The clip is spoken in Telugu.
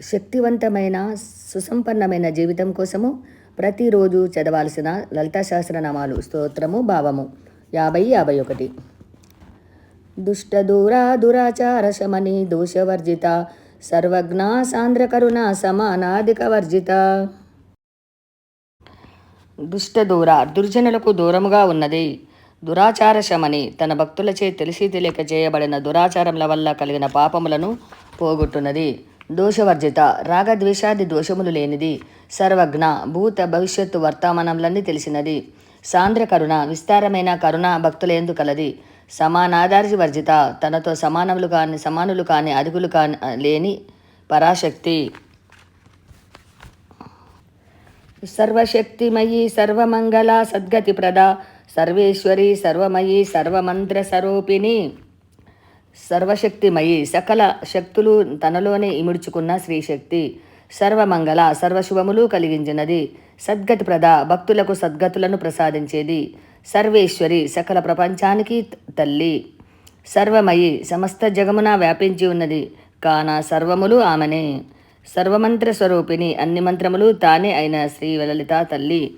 శక్తివంతమైన సుసంపన్నమైన జీవితం కోసము ప్రతిరోజు చదవాల్సిన లలితా సహస్రనామాలు స్తోత్రము భావము. యాభై యాభై ఒకటి. దుష్టదూరా దురాచార శమని దోషవర్జిత సర్వజ్ఞ సాంద్రకరుణ సమానాధిక వర్జిత. దుష్టదూర దుర్జనులకు దూరముగా ఉన్నది. దురాచార శమని తన భక్తులచే తెలిసి తెలియక చేయబడిన దురాచారముల వల్ల కలిగిన పాపములను పోగొట్టున్నది. దోషవర్జిత రాగద్వేషాది దోషములు లేనిది సర్వజ్ఞ భూత భవిష్యత్తు వర్తమానములన్నీ తెలిసినది. సాంద్ర కరుణ విస్తారమైన కరుణ భక్తులందు కలది. సమానాధారి వర్జిత తనతో సమానములు కాని సమానులు కాని అదుగులు కాని లేని పరాశక్తి. సర్వశక్తిమయీ సర్వమంగళ సద్గతి ప్రద సర్వేశ్వరి సర్వమయీ సర్వమంత్ర స్వరూపిణి సర్వశక్తిమయి సకల శక్తులు తనలోనే ఇముడుచుకున్న శ్రీశక్తి. సర్వమంగళ సర్వశుభములు కలిగించినది. సద్గతి ప్రద భక్తులకు సద్గతులను ప్రసాదించేది. సర్వేశ్వరి సకల ప్రపంచానికి తల్లి. సర్వమయి సమస్త జగమున వ్యాపించి ఉన్నది. కాన సర్వములు ఆమెనే. సర్వమంత్ర స్వరూపిణి అన్ని మంత్రములు తానే అయిన శ్రీ వలలిత తల్లి.